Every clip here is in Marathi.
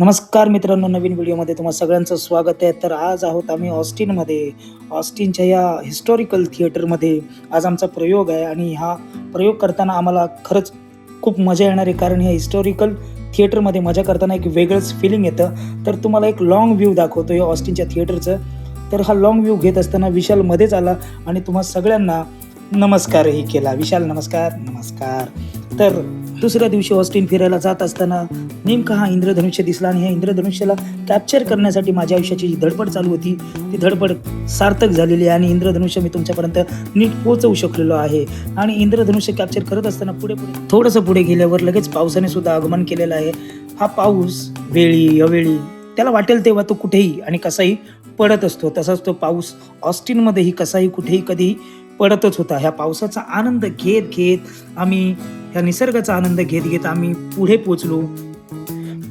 नमस्कार मित्रांनो नवीन व्हिडिओमध्ये तुम्हा सगळ्यांचं स्वागत आहे. तर आज आहोत आम्ही ऑस्टिनमध्ये ऑस्टिनच्या या हिस्टॉरिकल थिएटरमध्ये आज आमचा प्रयोग आहे आणि हा प्रयोग करताना आम्हाला खरंच खूप मजा येणार आहे कारण ह्या हिस्टॉरिकल थिएटरमध्ये मजा करताना एक वेगळंच फिलिंग येतं. तर तुम्हाला एक लॉंग व्ह्यू दाखवतो या ऑस्टिनच्या थिएटरचं तर हा लॉंग व्ह्यू घेत असताना विशाल मध्येच आला आणि तुम्हा सगळ्यांना नमस्कारही केला. विशाल नमस्कार नमस्कार. तर दुसऱ्या दिवशी ऑस्टिन फिरायला जात असताना नेमका हा इंद्रधनुष्य दिसला आणि ह्या इंद्रधनुष्याला कॅप्चर करण्यासाठी माझ्या आयुष्याची जी धडपड चालू होती ती धडपड सार्थक झालेली आहे आणि इंद्रधनुष्य मी तुमच्यापर्यंत नीट पोहोचवू शकलेलो आहे. आणि इंद्रधनुष्य कॅप्चर करत असताना पुढे पुढे थोडंसं पुढे गेल्यावर लगेच पावसाने सुद्धा आगमन केलेलं आहे. हा पाऊस वेळी अवेळी त्याला वाटेल तेव्हा तो कुठेही आणि कसाही पडत असतो. तसाच तो पाऊस ऑस्टिनमध्येही कसाही कुठेही कधीही पडतच होता. ह्या पावसाचा आनंद घेत घेत आम्ही ह्या निसर्गाचा आनंद घेत घेत आम्ही पुढे पोचलो.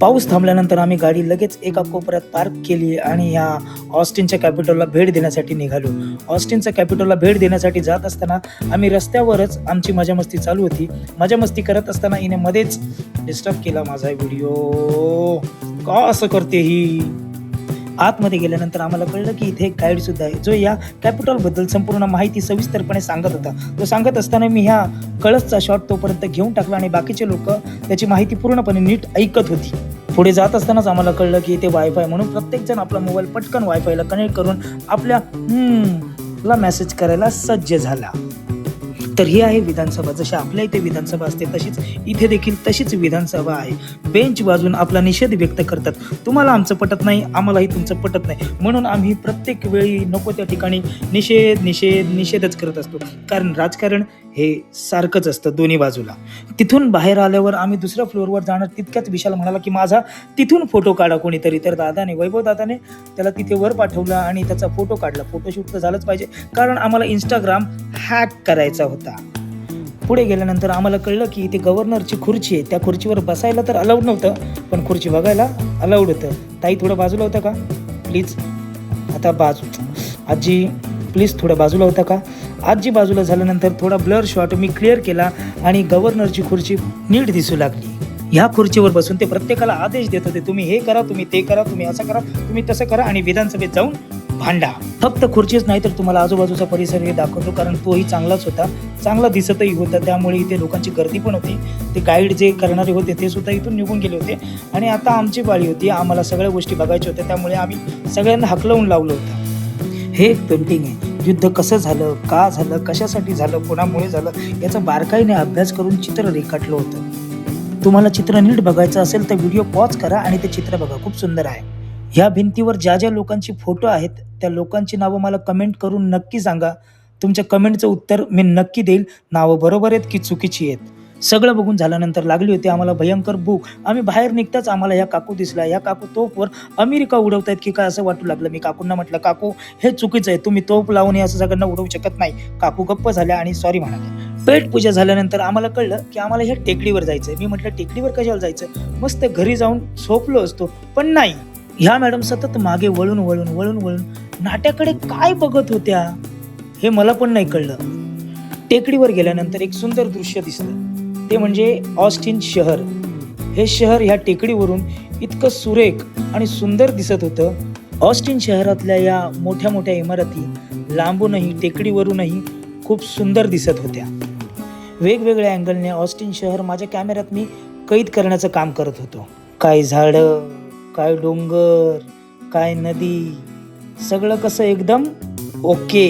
पाऊस थांबल्यानंतर आम्ही गाडी लगेच एका कोपऱ्यात पार्क केली आणि ह्या ऑस्टिनच्या कॅपिटलला भेट देण्यासाठी निघालो. ऑस्टिनच्या कॅपिटलला भेट देण्यासाठी जात असताना आम्ही रस्त्यावरच आमची मजा मस्ती चालू होती. मजा मस्ती करत असताना हिने मध्येच डिस्टर्ब केला माझा व्हिडिओ. का असं करते ही? आतमध्ये गेल्यानंतर आम्हाला कळलं की इथे एक गाईड सुद्धा आहे. जो या कॅपिटॉलबद्दल संपूर्ण माहिती सविस्तरपणे सांगत होता. तो सांगत असताना मी ह्या कळसचा शॉट तोपर्यंत घेऊन टाकला आणि बाकीचे लोक त्याची माहिती पूर्णपणे नीट ऐकत होती. पुढे जात असतानाच आम्हाला कळलं की इथे वायफाय म्हणून प्रत्येकजण आपला मोबाईल पटकन वायफायला कनेक्ट करून आपल्या ला मेसेज करायला सज्ज झाला. तर ही आहे विधानसभा. जशी आपल्या इथे विधानसभा असते तशीच इथे देखील तशीच विधानसभा आहे. बेंच वाजून आपला निषेध व्यक्त करतात. तुम्हाला आमचं पटत नाही आम्हालाही तुमचं पटत नाही. म्हणून आम्ही प्रत्येक वेळी नको त्या ठिकाणी निषेध निषेध निषेधच करत असतो. कारण राजकारण हे सारखंच असतं दोन्ही बाजूला. तिथून बाहेर आल्यावर आम्ही दुसऱ्या फ्लोअरवर जाणार तितक्याच विशाल म्हणाला की माझा तिथून फोटो काढा कोणीतरी. तर दादाने वैभव दादाने त्याला तिथे वर पाठवला आणि त्याचा फोटो काढला. फोटोशूट तर झालंच पाहिजे. कारण आम्हाला इंस्टाग्राम हॅक करायचा होता. पुढे गेल्यानंतर आम्हाला कळलं की इथे गव्हर्नरची खुर्ची आहे. त्या खुर्चीवर बसायला तर अलाउड नव्हतं पण खुर्ची बघायला अलाउड होतं. ताई थोडं बाजूला होतं का? प्लीज आता बाजू. आजी प्लीज थोडं बाजूला होता का? आजी बाजूला झाल्यानंतर थोडा ब्लर शॉट मी क्लिअर केला आणि गव्हर्नरची खुर्ची नीट दिसू लागली. ह्या खुर्चीवर बसून ते प्रत्येकाला आदेश देत होते तुम्ही हे करा तुम्ही ते करा तुम्ही असं करा तुम्ही तसं करा आणि विधानसभेत जाऊन भांडा. फक्त खुर्चीच नाही तर तुम्हाला आजूबाजूचा परिसर हे दाखवतो कारण तोही चांगलाच होता. चांगला दिसतही होता त्यामुळे इथे लोकांची गर्दी पण होती. ते गाईड जे करणारे होते ते सुद्धा इथून निघून गेले होते. आणि आता आमची पाळी होती आम्हाला सगळ्या गोष्टी बघायच्या होत्या त्यामुळे आम्ही सगळ्यांना हकलवून लावलं होतं. हे एक पेंटिंग आहे. युद्ध कसं झालं का झालं कशासाठी झालं कोणामुळे झालं याचा बारकाईने अभ्यास करून चित्र रेखाटलं होतं. तुम्हाला चित्र नीट बघायचं असेल तर व्हिडिओ पॉज करा आणि ते चित्र बघा खूप सुंदर आहे. ह्या भिंतीवर ज्या ज्या लोकांची फोटो आहेत त्या लोकांची नावं मला कमेंट करून नक्की सांगा. तुमच्या कमेंटचं उत्तर मी नक्की देईल. नावं बरोबर आहेत की चुकीची आहेत? सगळं बघून झाल्यानंतर लागली होती आम्हाला भयंकर भूक. आम्ही बाहेर निघताच आम्हाला ह्या काकू दिसला. ह्या काकू तोफवर अमेरिका उडवतायत की काय असं वाटू लागलं? मी काकूंना म्हटलं काकू हे चुकीचं आहे. तुम्ही तोफ लावून हे असं सगळ्यांना उडवू शकत नाही. काकू गप्प झाल्या आणि सॉरी म्हणाले. पेट पूजा झाल्यानंतर आम्हाला कळलं की आम्हाला ह्या टेकडीवर जायचंय. मी म्हटलं टेकडीवर कशाला जायचं मस्त घरी जाऊन झोपलो असतो. पण नाही. ह्या मॅडम सतत मागे वळून वळून वळून वळून नाट्याकडे काय बघत होत्या? हे मला पण नाही कळलं. टेकडीवर गेल्यानंतर एक सुंदर दृश्य दिसलं. ते म्हणजे ऑस्टिन शहर. हे शहर ह्या टेकडीवरून इतकं सुरेख आणि सुंदर दिसत होतं. ऑस्टिन शहरातल्या या मोठ्या मोठ्या इमारती लांबूनही टेकडीवरूनही खूप सुंदर दिसत होत्या. वेगवेगळ्या अँगलने ऑस्टिन शहर माझ्या कॅमेऱ्यात मी कैद करण्याचं काम करत होतो. काय झाडं काय डोंगर काय नदी सगळं कसं एकदम ओके.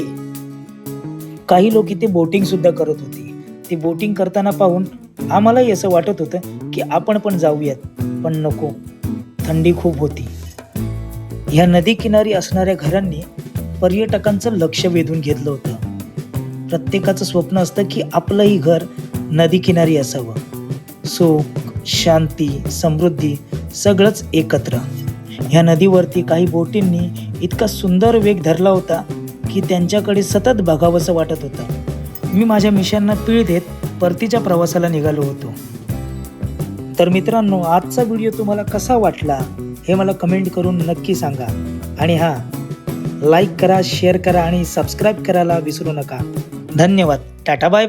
काही लोक इथे बोटिंग सुद्धा करत होती. ती बोटिंग करताना पाहून आम्हालाही असं वाटत होतं की आपण पण जाऊयात पण नको. थंडी खूप होती. ह्या नदी किनारी असणाऱ्या घरांनी पर्यटकांचं लक्ष वेधून घेतलं होतं. प्रत्येकाचं स्वप्न असतं की आपलंही घर नदी किनारी असावं. सुख शांती समृद्धी सगळंच एकत्र. ह्या नदीवरती काही बोटींनी इतका सुंदर वेग धरला होता की त्यांच्याकडे सतत बघावंसं वाटत होतं. मी माझ्या मिशांना पीळ देत परतीच्या प्रवासाला निघालो होतो. तर मित्रांनो आजचा व्हिडिओ तुम्हाला कसा वाटला हे मला कमेंट करून नक्की सांगा. आणि हां लाईक करा शेअर करा आणि सबस्क्राईब करायला विसरू नका. धन्यवाद. Tata bye.